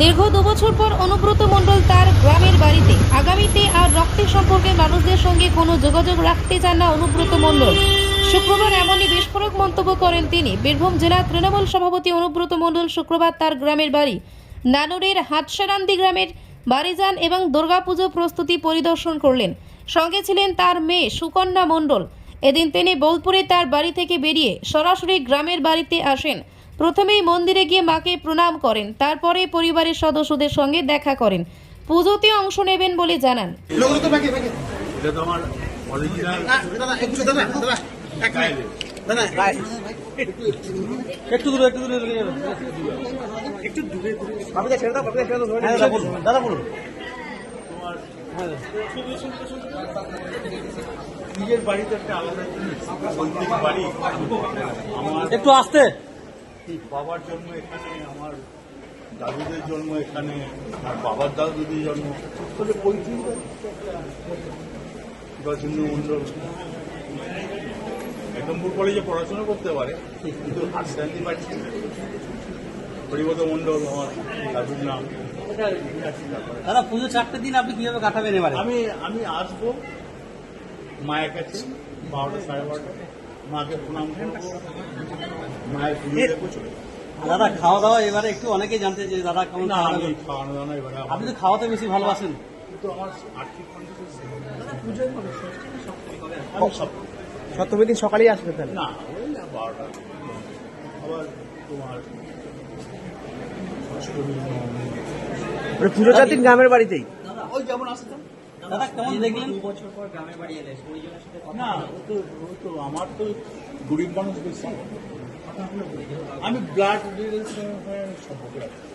দীর্ঘ দুবছর পর অনুব্রত মণ্ডল তার গ্রামের বাড়িতে। আগামীতে আর রক্তের সম্পর্কে মানুষদের সঙ্গে কোনো যোগাযোগ রাখতে চান না অনুব্রত মণ্ডল। শুক্রবার এমনই বিস্ফোরক মন্তব্য করেন তিনি। বীরভূম জেলা তৃণমূল সভাপতি অনুব্রত মণ্ডল শুক্রবার তার গ্রামের বাড়ি। নানুরের হাটসারান্দি গ্রামের বাড়ি যান এবং দুর্গাপুজো প্রস্তুতি পরিদর্শন করলেন। সঙ্গে ছিলেন তার মেয়ে সুকন্যা মণ্ডল। এদিন তিনি বোলপুরে তার বাড়ি থেকে বেরিয়ে সরাসরি গ্রামের বাড়িতে আসেন। প্রথমেই মন্দিরে গিয়ে মাকে প্রণাম করেন তারপরে পরিবারের সদস্যদের সঙ্গে দেখা করেন। পুজোতে অংশ নেবেন বলে জানান। লোকগুলো তো ব্যাগে ব্যাগে এটা তো আমার অরিজিনাল না, দাদা একটু দাদা দাদা এক মিনিট। দাদা একটু দূরে একটু দূরে একটু দূরে দূরে। বাবুদা ছেড়ে দাও বাবুদা ছেড়ে দাও ধরে হ্যাঁ নিয়ে দাদা বলুন। দাদা বলুন। নিজের বাড়িতে একটা আলাদা বাড়ি একটু আসতে। বাবার জন্ম এখানে আমার দাদুদের জন্ম এখানে আর বাবার দাদুদের জন্ম। তাহলে পৈতৃক মন্ডল একদমপুর কলেজে পড়াশোনা করতে পারে কিন্তু হাসকান্তি বাড়ি হরিবত মন্ডল আমার দাদুর নাম। দাদা পুজো চারটে দিন আপনি কীভাবে কাটাবেন এবারে? আমি আমি আসব মায়ের কাছে বারোটা সাড়ে বারোটা। মাকে প্রণাম করব। দাদা খাওয়া দাওয়া এবারে একটু অনেকেই জানতে যে দাদা কেমন না দাওয়া এবারে আপনি তো খাওয়াতে বেশি ভালোবাসেন। আমার আর্থিক সপ্তমী দিন সকালেই আসবে তাহলে? না ওই না বারোটা। আবার তোমার অষ্টমী নবমী। পুজো চার দিন গ্রামের বাড়িতেই? ওই যেমন আসতাম দাদা কেমন দেখলেন? না ও তো ও তো আমার তো গরিব মানুষ বেশি। আমি ব্লাড ডিটেলস সম্পর্কে রাখি